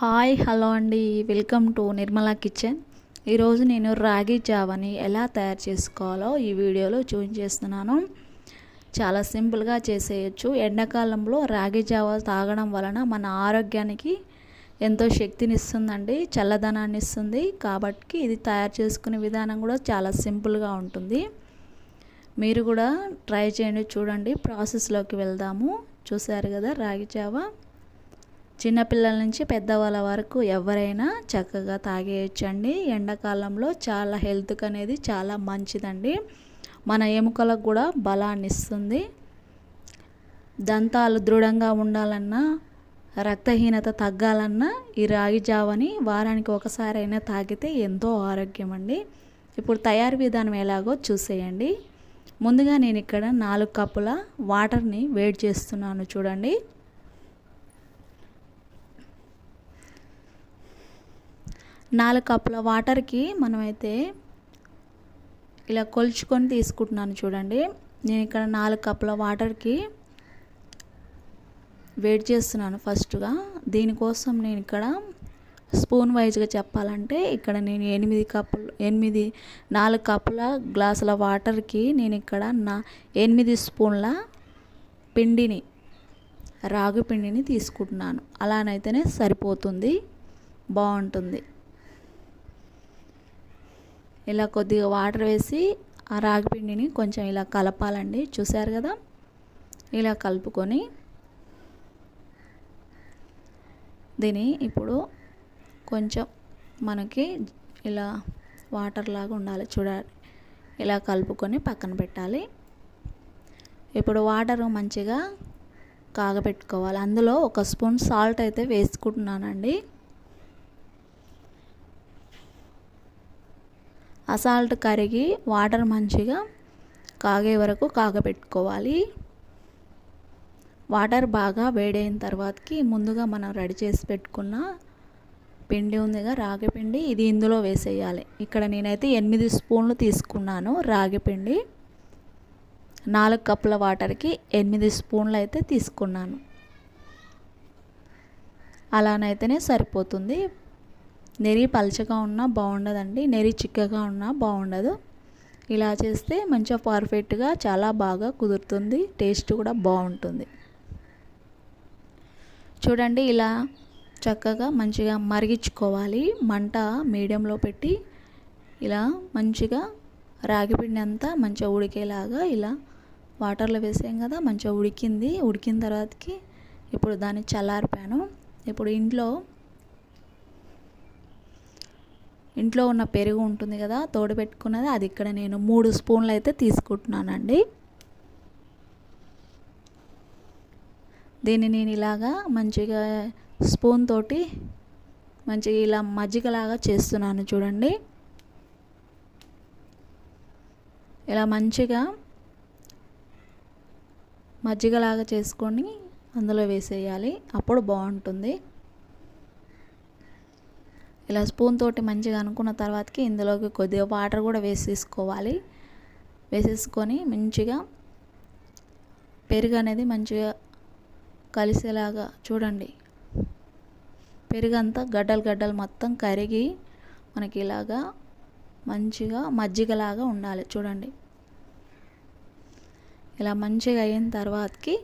Hi hello అండి. Welcome to Nirmala kitchen. ఈరోజు నేను రాగి జావని ఎలా తయారు చేసుకోవాలో ఈ వీడియోలో చూపించేస్తున్నాను చాలా సింపుల్గా చేసేయచ్చు. ఎండాకాలంలో రాగి జావ తాగడం వలన మన ఆరోగ్యానికి ఎంతో శక్తిని ఇస్తుందండి చల్లదనాన్ని ఇస్తుంది. కాబట్టి ఇది తయారు చేసుకునే విధానం కూడా చాలా సింపుల్గా ఉంటుంది. మీరు కూడా ట్రై చేయండి చూడండి. ప్రాసెస్లోకి వెళ్దాము. చూసారు కదా రాగి జావ. చిన్నపిల్లల నుంచి పెద్దవాళ్ళ వరకు ఎవరైనా చక్కగా తాగేయచ్చండి. ఎండాకాలంలో చాలా హెల్త్కి అనేది చాలా మంచిదండి. మన ఎముకలకు కూడా బలాన్ని ఇస్తుంది దంతాలు దృఢంగా ఉండాలన్నా రక్తహీనత తగ్గాలన్నా ఈ రాగి జావని వారానికి ఒకసారైనా తాగితే ఎంతో ఆరోగ్యం అండి ఇప్పుడు తయారు విధానం ఎలాగో చూసేయండి. ముందుగా నేను ఇక్కడ నాలుగు కప్పుల వాటర్ని వేడి చేస్తున్నాను చూడండి. నాలుగు కప్పుల వాటర్కి మనమైతే ఇలా కొలుచుకొని తీసుకుంటున్నాను చూడండి. నేను ఇక్కడ నాలుగు కప్పుల వాటర్కి వెయిట్ చేస్తున్నాను ఫస్ట్గా. దీనికోసం నేను ఇక్కడ స్పూన్ వైజ్గా చెప్పాలంటే ఇక్కడ నేను ఎనిమిది కప్పులు ఎనిమిది నాలుగు కప్పుల గ్లాసుల వాటర్కి నేను ఇక్కడ నా ఎనిమిది స్పూన్ల పిండిని రాగి పిండిని తీసుకుంటున్నాను. అలానైతేనే సరిపోతుంది బాగుంటుంది. ఇలా కొద్దిగా వాటర్ వేసి ఆ రాగి పిండిని కొంచెం ఇలా కలపాలండి. చూసారు కదా? ఇలా కలుపుకొని దీని ఇప్పుడు కొంచెం మనకి ఇలా వాటర్ లాగా ఉండాలి చూడాలి. ఇలా కలుపుకొని పక్కన పెట్టాలి. ఇప్పుడు వాటర్ మంచిగా కాగబెట్టుకోవాలి అందులో ఒక స్పూన్ సాల్ట్ అయితే వేసుకుంటున్నానండి. ఆ సాల్ట్ కరిగి వాటర్ మంచిగా కాగే వరకు కాగబెట్టుకోవాలి. వాటర్ బాగా వేడైన తర్వాతకి ముందుగా మనం రెడీ చేసి పెట్టుకున్న పిండి ఉందిగా రాగి పిండి ఇది ఇందులో వేసేయాలి. ఇక్కడ నేనైతే ఎనిమిది స్పూన్లు తీసుకున్నాను రాగి పిండి. నాలుగు కప్పుల వాటర్కి ఎనిమిది స్పూన్లు అయితే తీసుకున్నాను. అలానైతేనే సరిపోతుంది. నెరి పలచగా ఉన్నా బాగుండదండి నెరి చిక్కగా ఉన్నా బాగుండదు. ఇలా చేస్తే మంచిగా పర్ఫెక్ట్గా చాలా బాగా కుదురుతుంది టేస్ట్ కూడా బాగుంటుంది. చూడండి ఇలా చక్కగా మంచిగా మరిగించుకోవాలి. మంట మీడియంలో పెట్టి ఇలా మంచిగా రాగిపిండి అంతా మంచిగా ఉడికేలాగా ఇలా వాటర్లో వేసాం కదా మంచిగా ఉడికింది. ఉడికిన తర్వాతకి ఇప్పుడు దాన్ని చల్లారిపాను. ఇప్పుడు ఇంట్లో ఇంట్లో ఉన్న పెరుగు ఉంటుంది కదా తోడు పెట్టుకున్నది అది ఇక్కడ నేను మూడు స్పూన్లు అయితే తీసుకుంటున్నానండి. దీన్ని నేను ఇలాగా మంచిగా స్పూన్ తోటి మంచిగా ఇలా మజ్జిగలాగా చేస్తున్నాను చూడండి. ఇలా మంచిగా మజ్జిగలాగా చేసుకొని అందులో వేసేయాలి అప్పుడు బాగుంటుంది. ఇలా స్పూన్ తోటి మంచిగా అనుకున్న తర్వాతకి ఇందులోకి కొద్దిగా వాటర్ కూడా వేసేసుకోవాలి. వేసేసుకొని మంచిగా పెరుగు అనేది మంచిగా కలిసేలాగా చూడండి. పెరుగు అంతా గడ్డలు గడ్డలు మొత్తం కరిగి మనకి ఇలాగా మంచిగా మజ్జిగలాగా ఉండాలి చూడండి. ఇలా మంచిగా అయిన తర్వాతకి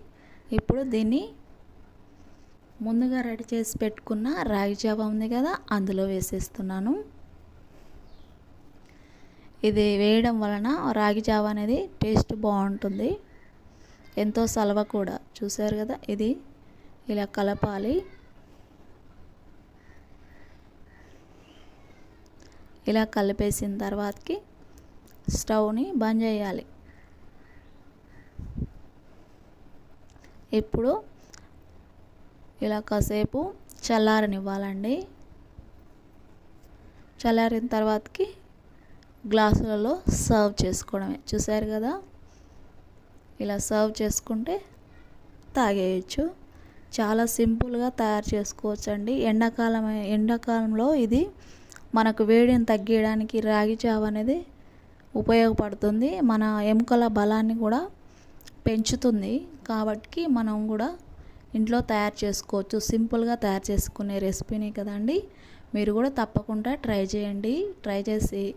ఇప్పుడు దీన్ని ముందుగా రెడీ చేసి పెట్టుకున్న రాగి జావ ఉంది కదా అందులో వేసేస్తున్నాను. ఇది వేయడం వలన రాగి జావ అనేది టేస్ట్ బాగుంటుంది. ఎంతో సలవ కూడా చూసారు కదా ఇది? ఇలా కలపాలి. ఇలా కలిపేసిన తర్వాతకి స్టవ్ని బంద్ చేయాలి. ఇప్పుడు ఇలా కాసేపు చల్లారనివ్వాలండి. చల్లారిన తర్వాతకి గ్లాసులలో సర్వ్ చేసుకోవడమే. చూసారు కదా? ఇలా సర్వ్ చేసుకుంటే తాగేయచ్చు. చాలా సింపుల్గా తయారు చేసుకోవచ్చు అండి ఎండాకాలం ఎండాకాలంలో ఇది మనకు వేడిని తగ్గించడానికి రాగి చావ అనేది ఉపయోగపడుతుంది. మన ఎముకల బలాన్ని కూడా పెంచుతుంది. కాబట్టి మనం కూడా ఇంట్లో తయారు చేసుకోవచ్చు. సింపుల్గా తయారు చేసుకునే రెసిపీని కదండి. మీరు కూడా తప్పకుండా ట్రై చేయండి. ట్రై చేసి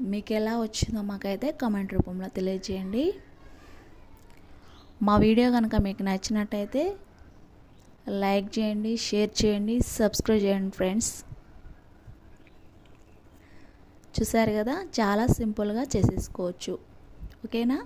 మీకు ఎలా వచ్చిందో మాకైతే కమెంట్ రూపంలో తెలియజేయండి. మా వీడియో కనుక మీకు నచ్చినట్టయితే లైక్ చేయండి షేర్ చేయండి సబ్స్క్రైబ్ చేయండి ఫ్రెండ్స్. చూసారు కదా? చాలా సింపుల్గా చేసేసుకోవచ్చు. ఓకేనా?